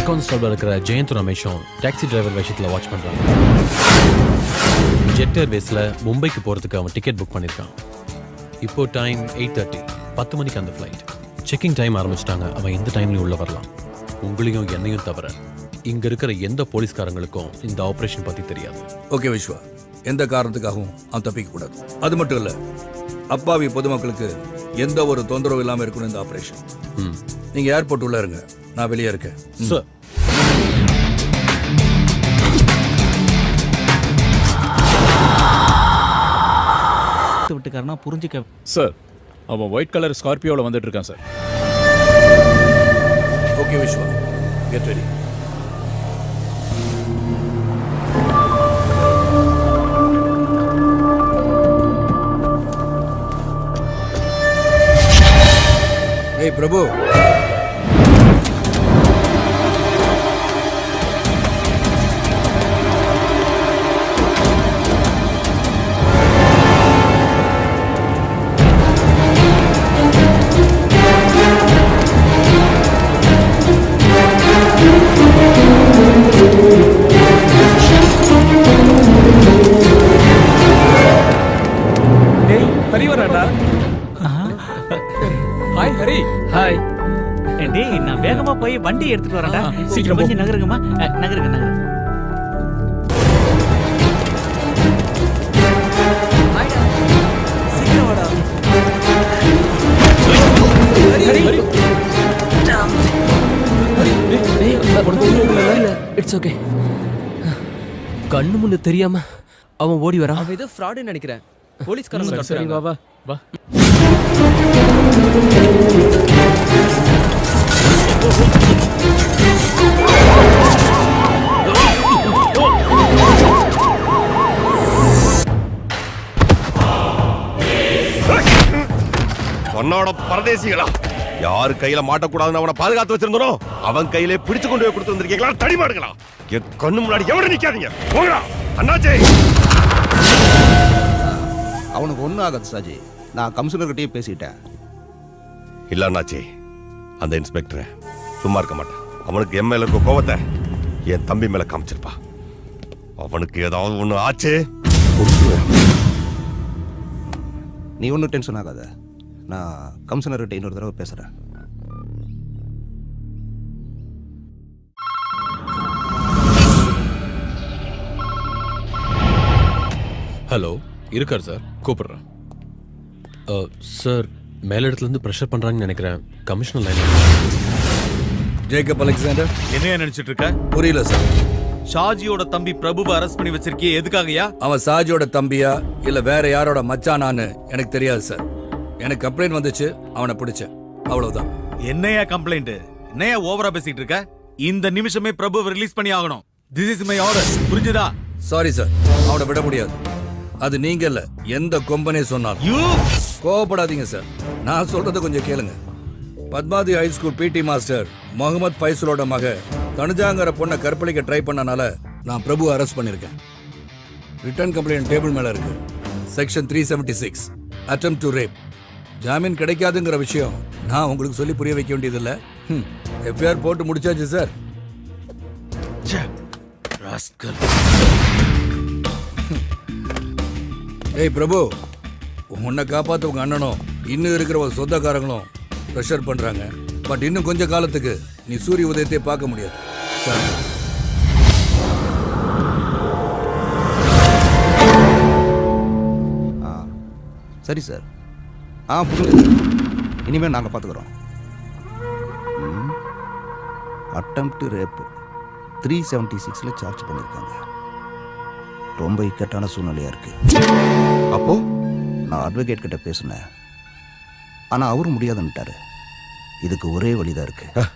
Constable இருக்கிற ஜெயந்த் ரமேஷும் taxi driver விஷயத்தில் வாட்ச் பண்ணுறாங்க ஜெட் ஏர்வேஸில் மும்பைக்கு போகிறதுக்கு அவன் டிக்கெட் புக் பண்ணியிருக்கான் இப்போ டைம் எயிட் தேர்ட்டி பத்து மணிக்கு அந்த ஃப்ளைட் செக்கிங் டைம் ஆரம்பிச்சிட்டாங்க அவன் எந்த டைம்லையும் உள்ள வரலாம். உங்களையும் என்னையும் தவிர இங்க இருக்கிற எந்த போலீஸ்காரங்களுக்கும் இந்த ஆபரேஷன் பத்தி தெரியாது. ஓகே விஸ்வா. எந்த காரணத்துக்காகவும் அவன் தப்பிக்க கூடாது அது மட்டும் இல்ல அப்பாவி பொதுமக்களுக்கு எந்த ஒரு தொந்தரவும் இல்லாம இருக்கணும் இந்த ஆபரேஷன் ம். நீங்க ஏர்போர்ட் உள்ள இருங்க. நான் வெளியே இருக்கேன். சார் விட்டுக்காரனா புரிஞ்சுக்க சார் அவன் ஒயிட் கலர் ஸ்கார்பியோவில் வந்துட்டு இருக்கான் sir. Okay Viswa get ready ஏய் பிரபு வண்டி எடுத்துட்டு வரேன்டா. சீக்கிரம். கொஞ்சம் நகருங்கம்மா. நகருங்க நகருங்க. இட்ஸ் ஓகே கண்ணு முன்னு தெரியாம அவன் ஓடி வரான் அவன் ஏதோ ஃப்ராடுன்னு நினைக்கிறேன். போலீஸ்காரங்க சரி வா வா. வா. உன்னோட பரதேசிகளா? யாரு கையில மாட்டக்கூடாதுன்னு அவனை பாதுகாத்து வச்சிருந்தனோ அவன் கையிலே பிடிச்சு கொண்டு போய் கொடுத்து வந்திருக்கீங்களா? தடிமாடுங்களா என் கண்ணு முன்னாடி எவரும் நிக்காதீங்க? போங்கடா. அண்ணாச்சே. அவனுக்கு ஒன்றும் ஆகாது சாஜி. நான் கமிஷனர்கிட்டயே பேசிட்டேன். இல்ல அண்ணாச்சி அந்த இன்ஸ்பெக்டர் சும்மா இருக்க மாட்டான். அவனுக்கு என் மேல இருக்க கோவத்தை என் தம்பி மேல காமிச்சிருப்பா. அவனுக்கு ஏதாவது ஒண்ணு ஆச்சு. நீ ஒன்றும் டென்ஷன் ஆகாத. நான் கமிஷனர்கிட்ட இன்னொரு தடவை பேசுகிறேன் ஹலோ இருக்கார் சார் கூப்பிடுறேன். சார் மேலிடத்துலேருந்து ப்ரெஷர் பண்ணுறாங்கன்னு நினைக்கிறேன். Commissioner line Jacob Alexander. என்னையா நினைச்சிட்டு இருக்க? புரியல சார். ஷாஜியோட தம்பி பிரபுவை அரெஸ்ட் பண்ணி வச்சிருக்கியே எதுக்காகயா அவன் சாஜியோட தம்பியா இல்ல வேற யாரோட மச்சானான்னு எனக்கு தெரியாது சார். எனக்கு கம்ப்ளைண்ட் வந்துச்சு அவனை பிடிச்சேன். அவ்வளவுதான். என்னையா கம்ப்ளைண்ட் என்னையா ஓவரா பேசிட்டு இருக்க? இந்த நிமிஷமே பிரபுவை ரிலீஸ் பண்ணி ஆகணும். திஸ் இஸ் மை ஆர்டர் புரிஞ்சுதா? சாரி சார் அவனை விட முடியாது. அது நீங்க இல்ல எந்த கொம்பனே சொன்னாலும். கோவப்படாதீங்க சார் நான் சொல்றத கொஞ்சம் கேளுங்க. Padmavathi high school PT master Mohammed ஃபைசலோட மக தனுஜாங்கிற பொண்ணை கற்பழிக்க ட்ரை பண்ணனால நான் பிரபு அரெஸ்ட் பண்ணிருக்கேன். ரிட்டர்ன் கம்ப்ளைண்ட் டேபிள் மேல இருக்கு. Section three seventy six attempt to rape ஜாமீன் கிடைக்காதுங்கிற விஷயம் நான் உங்களுக்கு சொல்லி புரிய வைக்க வேண்டியதில்லை. எஃப்ஐஆர் போட்டு முடிச்சாச்சு சார் ஏய் பிரபு உன்னை காப்பாத்த உங்க அண்ணனும் இன்னும் இருக்கிற ஒரு சொந்தக்காரங்களும் ப்ரெஷர் பண்றாங்க. பட் இன்னும் கொஞ்ச காலத்துக்கு நீ சூரிய உதயத்தை பார்க்க முடியாது. சார் சரி சார் ஆ இனிமேல் நாங்கள் பார்த்துக்குறோம் அட்டம்ப்ட் ரேப்பு த்ரீ செவன்ட்டி சிக்ஸில் சார்ஜ் பண்ணியிருக்காங்க ரொம்ப இக்கட்டான சூழ்நிலையாக இருக்குது அப்போ நான் அட்வொகேட் கிட்ட பேசினேன். ஆனால் அவரும் முடியாதுன்னுட்டாரு இதுக்கு ஒரே வழிதான் இருக்குது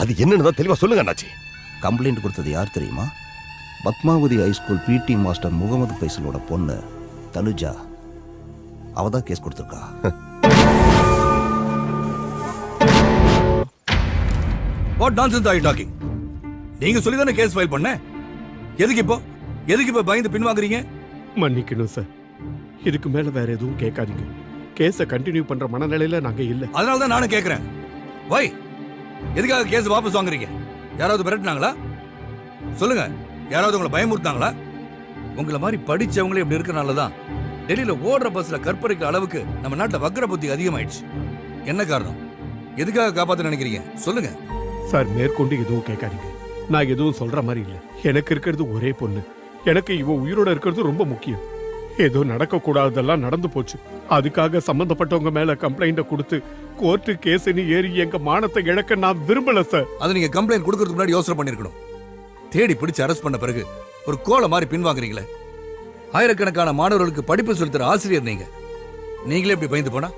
அது என்னன்னு தான் தெளிவா சொல்லுங்க அண்ணாச்சி. கம்ப்ளைண்ட் கொடுத்தது யார் தெரியுமா? Padmavathi high school PT master Mohammed பைசலோட பொண்ணு தனுஜா. அவ தான் கேஸ் கொடுத்துருக்கா. What nonsense are you talking நீங்க சொல்லி தானே கேஸ் ஃபைல் பண்ண? எதுக்கு இப்போ? எதுக்கு இப்போ பயந்து பின்வாங்குறீங்க? மன்னிக்கணும் சார் இதுக்கு மேல வேற எதுவும் கேட்காதீங்க. கேஸை கண்டினியூ பண்ற மனநிலையில நாங்க இல்ல. அதனால தான் நானும் கேட்குறேன் வை எதுக்காக கேஸ் வாபஸ் வாங்குறீங்க? யாராவது மிரட்டினாங்களா? சொல்லுங்க. யாராவது உங்களை பயமுறுத்தாங்களா உங்களை மாதிரி படிச்சவங்களே இப்படி இருக்கனால தான் டெல்லியில ஓடுற பஸ்ல கற்பழிக்கிற அளவுக்கு நம்ம நாட்டுல வக்ர புத்தி அதிகமாயிடுச்சு. என்ன காரணம்? எதுக்காக காப்பாத்த நினைக்கிறீங்க? சொல்லுங்க. சார் மேற்கொண்டு எதுவும் கேட்காதீங்க. நான் எதுவும் சொல்ற மாதிரி இல்லை. எனக்கு இருக்கிறது ஒரே பொண்ணு. எனக்கு இவ உயிரோட இருக்கிறது ரொம்ப முக்கியம். ஏதோ நடக்க கூடாததெல்லாம் நடந்து போச்சு. அதுக்காக சம்பந்தப்பட்டவங்க மேல கம்ப்ளைண்ட கொடுத்து கோர்ட்டு கேஸ்னு ஏறி எங்க மானத்தை இழக்க நான் விரும்பல சார். அதை நீங்க கம்ப்ளைண்ட் கொடுக்கறதுக்கு முன்னாடி யோசனை பண்ணிருக்கணும். தேடி பிடிச்சு அரெஸ்ட் பண்ண பிறகு ஒரு கோலை மாதிரி பின்வாங்குறீங்களே. ஆயிரக்கணக்கான மாணவர்களுக்கு படிப்பு சொல்லித்தர ஆசிரியர் நீங்க. நீங்களே இப்படி பயந்து போனா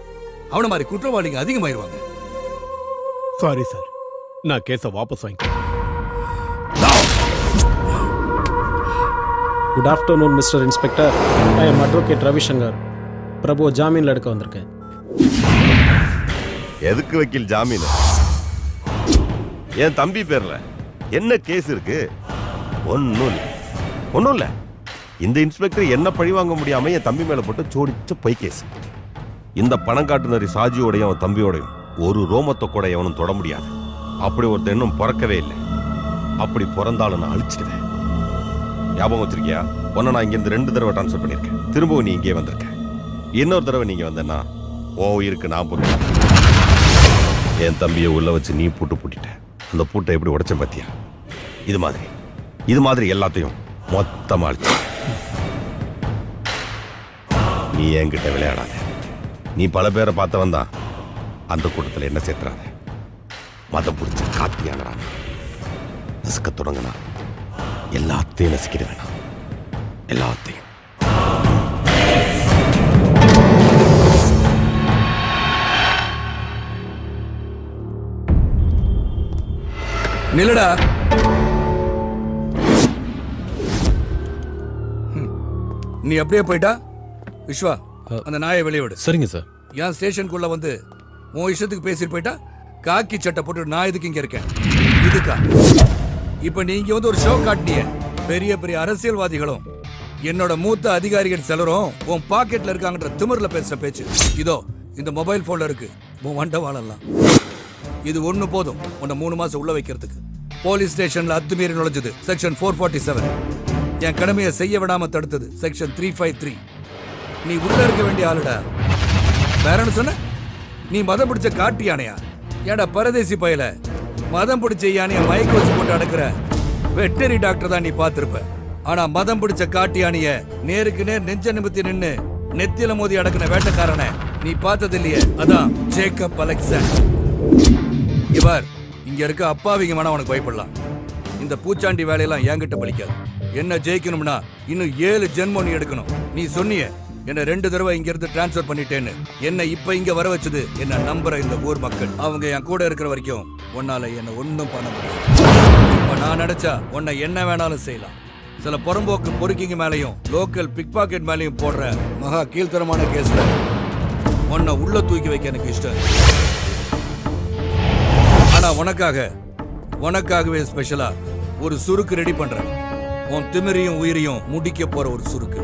அவன மாதிரி குற்றவாளிங்க அதிகமாயிருவாங்க. சாரி சார் நான் கேஸை வாபஸ் வாங்கிக்கிறேன் good afternoon mister inspector I am advocate Ravishankar Prabhu ஜாமீன்ல எடுக்க வந்திருக்கேன். எதுக்கு வக்கீல் ஜாமீன்? என் தம்பி பேர்ல என்ன கேஸ் இருக்கு? ஒன்றும் இல்லை. ஒன்றும் இல்லை. இந்த இன்ஸ்பெக்டர் என்ன பழி வாங்க முடியாம என் தம்பி மேல போட்டு சோடிச்ச பொய் கேஸ் இந்த பணம் காட்டுனரி சாஜியோடையும் அவன் தம்பியோடையும். ஒரு ரோமத்தை கூட எவனும் தொட முடியாது. அப்படி ஒருத்தன் இன்னும் பிறக்கவே இல்லை. அப்படி பிறந்தாலும் நான் அழிச்சிடுவேன். ஞாபகம் வச்சிருக்கியா? உன்னை நான் இங்கேருந்து ரெண்டு தடவை ட்ரான்ஸ்ஃபர் பண்ணியிருக்கேன். திரும்பவும் நீ இங்கே வந்திருக்க. இன்னொரு தடவை நீங்கள் வந்தேன்னா ஓ இருக்கு நான் போட்டு என் தம்பியை உள்ள வச்சு நீ பூட்டு பூட்டிட்ட. அந்த பூட்டை எப்படி உடைச்ச பார்த்தியா இது மாதிரி. இது மாதிரி எல்லாத்தையும் மொத்தமாக அழிச்சு நீ என்கிட்ட விளையாடாத. நீ பல பேரை பார்த்தவன் தான் அந்த கூட்டத்தில் என்ன சேர்த்துறாத. மதம் பிடிச்ச காத்தியானடா நசுக்க தொடங்கினா எல்லாத்தையும் நசுக்கிட வேணாம். எல்லாத்தையும். நிலடா நீ அப்படியே போயிட்டா? விஸ்வா அந்த நாயை வெளியே விடு சரிங்க சார். என் ஸ்டேஷனுக்குள்ள வந்து உன் இஷ்டத்துக்கு பேசிட்டு போயிட்டா காக்கி சட்டை போட்டு நான் எதுக்கு இங்க இருக்கேன்? இதுக்கா? இப்ப நீங்க வந்து ஒரு ஷோ காட்டினிய. பெரிய பெரிய அரசியல்வாதிகளும் என்னோட மூத்த அதிகாரிகள் சிலரும் உன் பாக்கெட்ல இருக்காங்கன்ற திமிர்ல பேசுற பேச்சு. இதோ இந்த மொபைல் போன்ல இருக்கு. உன் வண்டவாளெல்லாம் இது ஒண்ணு போதும் உன்னை மூணு மாசம் உள்ள வைக்கிறதுக்கு. போலீஸ் ஸ்டேஷன்ல அத்துமீறி நுழைஞ்சது செக்ஷன் ஃபோர் ஃபார்ட்டி செவன் என் கடமையை செய்ய விடாம தடுத்தது செக்ஷன் த்ரீ ஃபைவ் த்ரீ நீ உள்ள இருக்க வேண்டிய ஆளுடா. வேற சொன்ன? நீ மதம் பிடிச்ச காட்டு யானையா? ஏடா பரதேசி பயல? மதம் பிடிச்ச யானைய மயக்க வச்சு போட்டு அடக்குற? வெட்டரி டாக்டர் தான் நீ பார்த்துருப்ப. ஆனா மதம் பிடிச்ச காட்டு யானைய நேருக்கு நேர் நெஞ்ச நிமித்தி நின்னு நெத்தியில மோதி அடக்குன வேட்டக்காரனை நீ பார்த்தது இல்லையே அதான் ஜேக்கப் அலெக்சாண்டர் இவர் இங்க இருக்க அப்பாவிங்க வேணா உனக்கு பயப்படலாம். இந்த பூச்சாண்டி வேலையெல்லாம் என்கிட்ட பலிக்காது. என்ன ஜெயிக்கணும்னா இன்னும் ஏழு ஜென்மம் நீ எடுக்கணும். நீ சொன்னிய என்ன ரெண்டு தடவை இங்க இருந்து டிரான்ஸ்ஃபர் பண்ணிட்டேன்னு. என்ன இப்ப இங்க வர வச்சது என்ன நம்புற இந்த ஊர் மக்கள். அவங்க என் கூட இருக்கிற வரைக்கும் உன்னால என்ன ஒன்னும் பண்ண முடியாது. இப்ப நான் நினைச்சா உன்னை என்ன வேணாலும் செய்யலாம். சில புறம்போக்கு பொறுக்கிங்க மேலையும் லோக்கல் பிக் பாக்கெட் மேலையும் போடுற மகா கீழ்த்தரமான கேஸ்ல உன்னை உள்ள தூக்கி வைக்க எனக்கு இஷ்டம். ஆனா உனக்காக உனக்காகவே ஸ்பெஷலா ஒரு சுருக்கு ரெடி பண்றேன். உன் திமிரியும் உயிரையும் முடிக்க போற ஒரு சுருக்கு.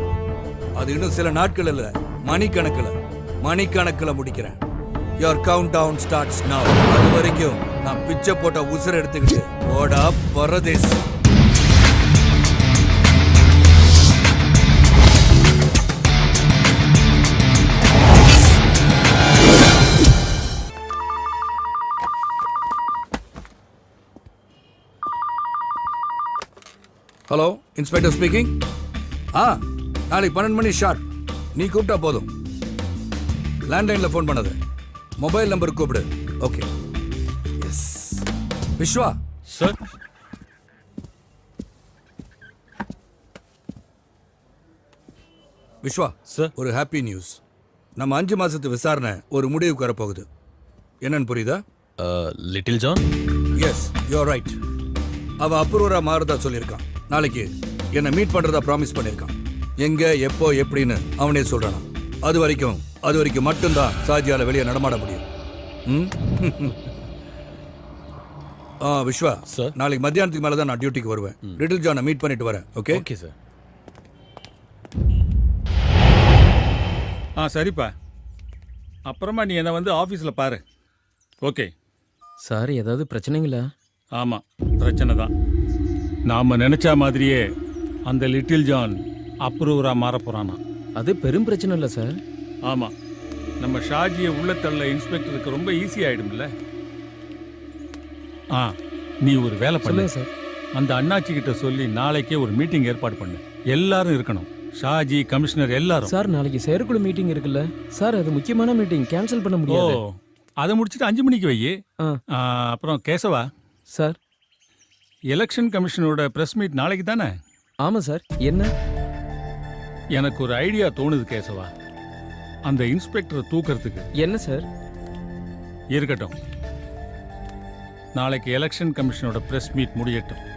அது இன்னும் சில நாட்கள் இல்ல மணிக்கணக்கில் மணிக்கணக்கில் முடிக்கிறேன். Your countdown starts now அது வரைக்கும் நான் பிச்சை போட்ட உசுர எடுத்துக்கிட்டு ஓடா பரதேஸ். ஹலோ இன்ஸ்பெக்டர் ஸ்பீக்கிங் ஆ நாளைக்கு பன்னெண்டு மணி ஷார்ட் நீ கூப்பிட்டா போதும். லேண்ட்லைனில் ஃபோன் பண்ணாத. மொபைல் நம்பர் கூப்பிடு. Okay. Yes Viswa? Sir. Viswa sir. ஒரு ஹாப்பி நியூஸ். நம்ம அஞ்சு மாசத்து விசாரணை ஒரு முடிவுக்கு வரப்போகுது. என்னன்னு புரியுதா? Little John? Yes you are right அவ அப்ரூவரா மாறுதா சொல்லியிருக்கான். நாளைக்கு என்னை மீட் பண்றதா ப்ராமிஸ் பண்ணியிருக்கான். எங்க எப்போ எப்படின்னு அவனே சொல்றானா அது வரைக்கும் அது வரைக்கும் மட்டும்தான் சாஜியால வெளியே நடமாட முடியும். ம்? ஆ விஸ்வா Sir. நாளைக்கு மத்தியானத்துக்கு மேல தான் நான் டியூட்டிக்கு வருவேன். லிட்டில் ஜானை மீட் பண்ணிட்டு வரேன் ஓகே? Okay sir. ஆ சரிப்பா. அப்புறமா நீ என்னை வந்து ஆஃபீஸில் பாரு. ஓகே. சார் ஏதாவது பிரச்சனைங்களா? ஆமாம் பிரச்சனை தான். நாம் நினச்ச மாதிரியே அந்த லிட்டில் ஜான் அப்ரூவராக மாற போகிறானா அது பெரும் பிரச்சனை இல்லை சார். ஆமாம் நம்ம ஷாஜியை உள்ள தள்ள இன்ஸ்பெக்டருக்கு ரொம்ப ஈஸி ஆயிடும்ல. ஆ நீ ஒரு வேலை பண்ணு. சொல்லுங்க சார். அந்த அண்ணாச்சி கிட்ட சொல்லி நாளைக்கே ஒரு மீட்டிங் ஏற்பாடு பண்ணு. எல்லாரும் இருக்கணும். ஷாஜி கமிஷனர் எல்லாரும். சார் நாளைக்கு செயற்குழு மீட்டிங் இருக்குல்ல. சார் அது முக்கியமான மீட்டிங். கேன்சல் பண்ண ஓ முடியாது. அதை முடிச்சுட்டு அஞ்சு மணிக்கு வை. ஆ. ஆ, அப்புறம் கேசவா? சார். எலெக்ஷன் கமிஷனோட பிரஸ் மீட் நாளைக்கு தானே? ஆமாம் சார். என்ன? எனக்கு ஒரு ஐடியா தோணுது கேசவா. அந்த இன்ஸ்பெக்டரை தூக்கறதுக்கு. என்ன சார்? இருக்கட்டும். நாளைக்கு எலெக்ஷன் கமிஷனோட பிரஸ் மீட் முடியட்டும்.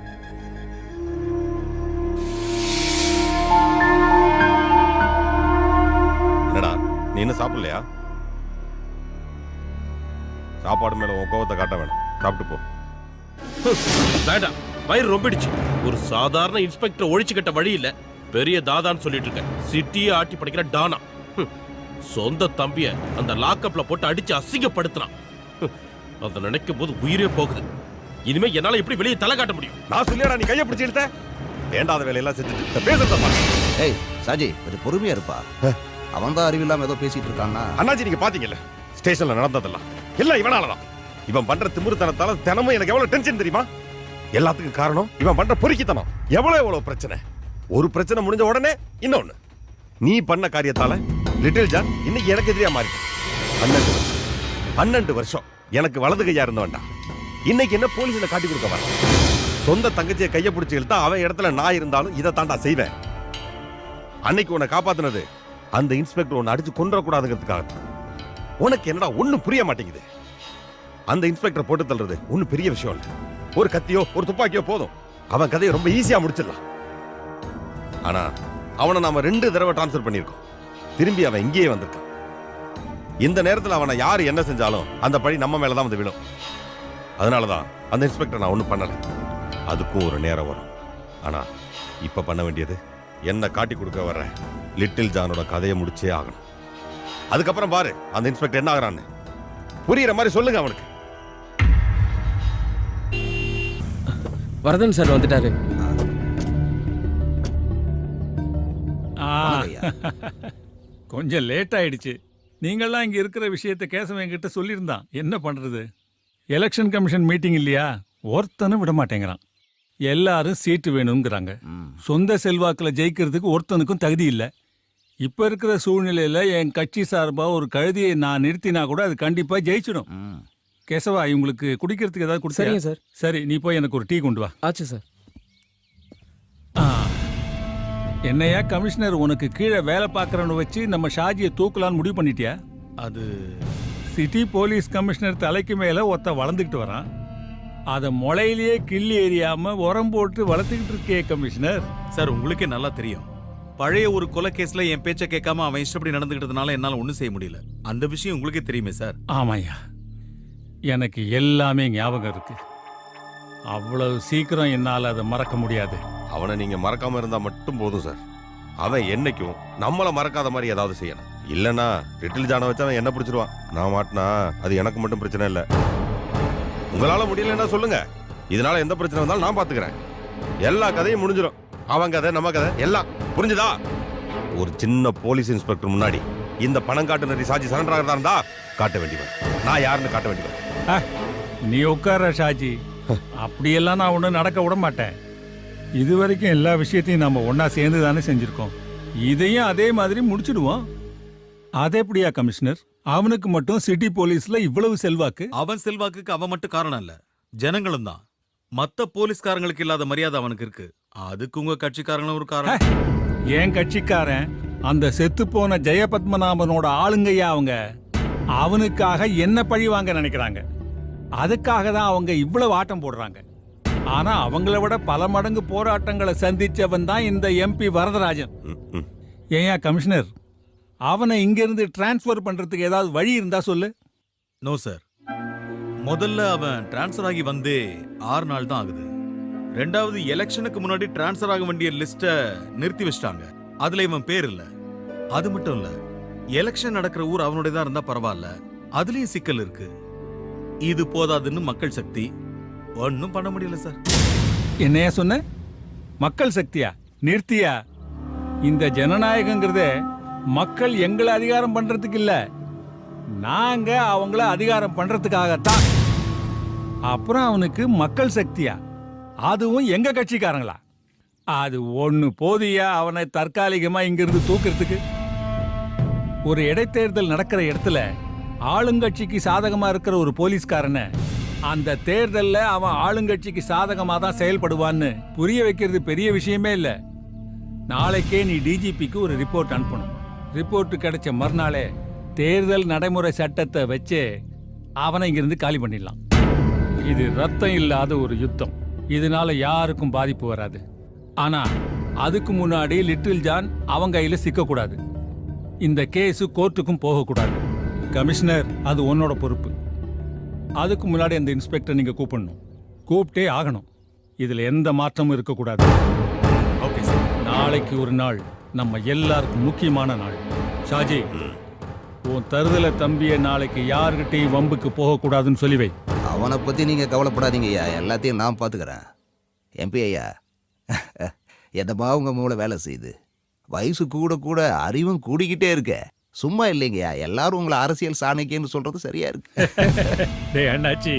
என்னடா நீ இன்னும் சாப்பிடலையா? சாப்பாடு மேல உன் கோவத்தை காட்ட வேணாம். சாப்பிட்டு போ. வேண்டாம். வயிறு ரொம்பிடுச்சு. ஒரு சாதாரண இன்ஸ்பெக்டர் ஒழிச்சு கட்ட வழி இல்ல. பெரிய தாதான்னு சொல்லிட்டு இருக்க சிட்டியே ஆட்டி படிக்கிற டானா. சொந்த தம்பிய அந்த லாக்கப்ல போட்டு அடிச்சு அசிங்கப்படுத்துறான். ஹம். அதை நினைக்கும் போது உயிரே போகுது. இனிமே என்னால எப்படி வெளியே தலை காட்ட முடியும்? நான் சொல்லியாடா நீ கையை பிடிச்சி எடுத்த வேண்டாத வேலையெல்லாம் செஞ்சுட்டு பேசுறத ஏய் சாஜி கொஞ்சம் பொறுமையா இருப்பா. அவன் தான் அறிவில்லாம ஏதோ பேசிட்டு இருக்கான்னா? அண்ணாச்சி நீங்க பாத்தீங்கல்ல? ஸ்டேஷன்ல நடந்ததெல்லாம். எல்லாம் இவனாலதான். இவன் பண்ற திமிருத்தனத்தால தினமும் எனக்கு எவ்வளவு டென்ஷன் தெரியுமா? எல்லாத்துக்கும் காரணம் இவன் பண்ற பொறுக்கித்தனம். எவ்வளவு எவ்வளவு பிரச்சனை? ஒரு பிரச்சனை முடிஞ்ச உடனே இன்னொன்னு. நீ பண்ண காரியத்தால லிட்டில் ஜான் இன்னைக்கு எனக்கு எதிரியா மாறி பன்னெண்டு வருஷம். பன்னெண்டு வருஷம். எனக்கு வலது கையா இருந்தவன்டா இன்னைக்கு என்ன போலீஸ்ல காட்டி கொடுக்க வர சொந்த தங்கச்சியை கையை பிடிச்சி இழுத்தா அவன் இடத்துல நான் இருந்தாலும் இதை தாண்டா செய்வேன். அன்னைக்கு உன்னை காப்பாத்துனது அந்த இன்ஸ்பெக்டர் உன்னை அடிச்சு கொன்றக்கூடாதுங்கிறதுக்காக உனக்கு என்னடா ஒண்ணும் புரிய மாட்டேங்குது. அந்த இன்ஸ்பெக்டர் போட்டு தள்ளுறது ஒன்றும் பெரிய விஷயம் இல்லை. ஒரு கத்தியோ ஒரு துப்பாக்கியோ போதும். அவன் கதையை ரொம்ப ஈஸியா முடிச்சிடலாம். ஆனா அவனை நாம ரெண்டு தடவை டிரான்ஸ்ஃபர் பண்ணியிருக்கோம். திரும்பி அவன் இங்கேயே வந்திருக்கான். இந்த நேரத்தில் அவனை யார் என்ன செஞ்சாலும் அந்த பழி நம்ம மேல தான் வந்து விழும். அதனாலதான் அந்த இன்ஸ்பெக்டர் நான் ஒன்றும் பண்ணலை. அதுக்கும் ஒரு நேரம் வரும். ஆனால் இப்போ பண்ண வேண்டியது என்ன காட்டி கொடுக்க வர்ற லிட்டில் ஜானோட கதையை முடிச்சே ஆகணும். அதுக்கப்புறம் பாரு அந்த இன்ஸ்பெக்டர் என்ன ஆகிறான்னு. புரியுற மாதிரி சொல்லுங்க அவனுக்கு. வரதன் சார் வந்துட்டாரு. கொஞ்சம் லேட் ஆயிடுச்சு. நீங்கள்லாம் இங்க இருக்கிற விஷயத்த கேசவன் என்கிட்ட சொல்லியிருந்தான். என்ன பண்றது? எலெக்ஷன் கமிஷன் மீட்டிங் இல்லையா? ஒருத்தனும் விட மாட்டேங்கிறான். எல்லாரும் சீட்டு வேணுங்கிறாங்க. சொந்த செல்வாக்குல ஜெயிக்கிறதுக்கு ஒருத்தனுக்கும் தகுதி இல்லை. இப்ப இருக்கிற சூழ்நிலையில என் கட்சி சார்பா ஒரு கழுதியை நான் நிறுத்தினா கூட அது கண்டிப்பா ஜெயிச்சிடும். கேசவா இவங்களுக்கு குடிக்கிறதுக்கு ஏதாவது கொடுத்தா சரிங்க சார். சரி நீ போய் எனக்கு ஒரு டீ கொண்டு வா. ஆச்சு சார். என்னையா கமிஷனர் உனக்கு கீழே வேலை பார்க்கறவனை வச்சு நம்ம ஷாஜியை தூக்கலான்னு முடிவு பண்ணிட்டியா? அது சிட்டி போலீஸ் கமிஷனர் தலைக்கு மேல ஒருத்த வளர்ந்துக்கிட்டு வரான். அதை முளையிலேயே கிள்ளி எறியாம உரம் போட்டு வளர்த்துக்கிட்டு இருக்கே கமிஷனர். சார் உங்களுக்கே நல்லா தெரியும். பழைய ஒரு கொலை கேஸ்ல என் பேச்ச கேட்காம அவன் இஷ்டப்படி நடந்துக்கிட்டதுனால என்னால ஒண்ணும் செய்ய முடியல. அந்த விஷயம் உங்களுக்கே தெரியுமே சார். ஆமாய்யா. எனக்கு எல்லாமே ஞாபகம் இருக்கு. அவ்வளவு சீக்கிரம் என்னால் அதை மறக்க முடியாது. அவனை நீங்க மறக்காம இருந்தா மட்டும் போதும் சார். அவன் என்னைக்கும் நம்மள மறக்காத மாதிரி ஏதாவது செய்யணும் இல்லனா லிட்டில் ஜானை வச்சு அவன் என்ன பிடிச்சிருவான். நான் மாட்டினா அது எனக்கு மட்டும் பிரச்சனை இல்லை. உங்களால முடியலன்னா சொல்லுங்க. இதனால எந்த பிரச்சனை வந்தாலும் நான் பாத்துக்கிறேன். எல்லா கதையும் முடிஞ்சிடும் அவன் கதை நம்ம கதை எல்லாம். புரிஞ்சுதா? ஒரு சின்ன போலீஸ் இன்ஸ்பெக்டர் முன்னாடி இந்த பணம் காட்டு நரி சாட்சி சரண்டர் ஆகிறதா இருந்தா காட்ட வேண்டியவன். நான் யாருன்னு காட்ட வேண்டியவன்? நீ உட்கார ஷாஜி அப்படியெல்லாம் நான் ஒன்றும் நடக்க விட மாட்டேன். இது வரைக்கும் எல்லா விஷயத்தையும் நம்ம ஒண்ணா சேர்ந்து தானே செஞ்சிருக்கோம். இதையும் அதே மாதிரி முடிச்சிடுவோம். அது எப்படியா கமிஷனர்? அவனுக்கு மட்டும் சிட்டி போலீஸ்ல இவ்வளவு செல்வாக்கு? அவன் செல்வாக்குக்கு அவன் மட்டும் காரணம் இல்ல. ஜனங்களும் தான். மத்த போலீஸ்காரங்களுக்கு இல்லாத மரியாதை அவனுக்கு இருக்கு. அதுக்கு உங்க கட்சிக்காரங்களும் ஒரு காரணம். என் கட்சிக்காரன்? அந்த செத்து போன ஜெயபத்மநாபனோட ஆளுங்கய்யா அவங்க. அவனுக்காக என்ன பழி வாங்க நினைக்கிறாங்க? அதுக்காக தான் அவங்க இவ்வளவு ஆட்டம் போடுறாங்க. ஆனா அவங்கள விட பல மடங்கு போராட்டங்களை சந்திச்சவன் தான் இந்த எம்பி வரதராஜன். ம், ம். ஏயா கமிஷனர் அவனை இங்கிருந்து டிரான்ஸ்ஃபர் பண்றதுக்கு ஏதாவது வழி இருந்தா சொல்லு. நோ சார் முதல்ல அவன் டிரான்ஸ்ஃபர் ஆகி வந்தே ஆறு நாள் தான் ஆகுது. ரெண்டாவது எலெக்ஷனுக்கு முன்னாடி டிரான்ஸ்ஃபர் ஆக வேண்டிய லிஸ்ட நிறுத்தி வச்சிட்டாங்க. அதுல இவன் பேர் இல்ல. அது மட்டும் இல்ல எலெக்ஷன் நடக்கிற ஊர் அவனுடைய தான் இருந்தா பரவாயில்ல. அதுலயும் சிக்கல் இருக்கு. இது போதாதுன்னு மக்கள் சக்தி ஒன்றும் பண்ண முடியல சார். என்னையா சொன்ன? மக்கள் சக்தியா? நிறுத்தியா? இந்த ஜனநாயகங்கிறதே மக்கள் எங்களை அதிகாரம் பண்றதுக்கு இல்ல. நாங்க அவங்கள அதிகாரம் பண்றதுக்காகத்தான். அப்புறம் அவனுக்கு மக்கள் சக்தியா? அதுவும் எங்க கட்சிக்காரங்களா? அது ஒண்ணு போதியா அவனை தற்காலிகமா இங்கிருந்து தூக்குறதுக்கு? ஒரு இடைத்தேர்தல் நடக்கிற இடத்துல ஆளுங்கட்சிக்கு சாதகமா இருக்கிற ஒரு போலீஸ்காரனை அந்த தேர்தல்ல அவன் ஆளுங்கட்சிக்கு சாதகமா தான் செயல்படுவான்னு புரிய வைக்கிறது பெரிய விஷயமே இல்ல. நாளைக்கே நீ டிஜிபிக்கு ஒரு ரிப்போர்ட் அனுப்பணும். ரிப்போர்ட் கிடைச்ச மறுநாளே தேர்தல் நடைமுறை சட்டத்தை வச்சு அவனை இங்கிருந்து காலி பண்ணிடலாம். இது ரத்தம் இல்லாத ஒரு யுத்தம். இதனால யாருக்கும் பாதிப்பு வராது. ஆனா அதுக்கு முன்னாடி லிட்டில் ஜான் அவன் கையில சிக்கக்கூடாது. இந்த கேஸு கோர்ட்டுக்கும் போகக்கூடாது. கமிஷனர் அது உன்னோட பொறுப்பு. அதுக்கு முன்னாடி அந்த இன்ஸ்பெக்டர் நீங்க கூப்பிடணும். கூப்பிட்டே ஆகணும். இதுல எந்த மாற்றமும் இருக்கக்கூடாது. Okay sir. நாளைக்கு ஒரு நாள். நம்ம எல்லாருக்கும் முக்கியமான நாள். ஷாஜி உன் தருதல தம்பிய நாளைக்கு யாருகிட்டயும் வம்புக்கு போகக்கூடாதுன்னு சொல்லி வை. அவனை பற்றி நீங்கள் கவலைப்படாதீங்க ஐயா. எல்லாத்தையும் நான் பார்த்துக்கிறேன் எம்பி ஐயா எதமா உங்கள் மூளை வேலை செய்யுது? வயசு கூட கூட அறிவும் கூடிக்கிட்டே இருக்க. சும்மா இல்லைங்கய்யா. எல்லாரும் உங்களை அரசியல் சாணக்கியன்னு சொல்றது சரியா இருக்கு. டேய் அண்ணாச்சி.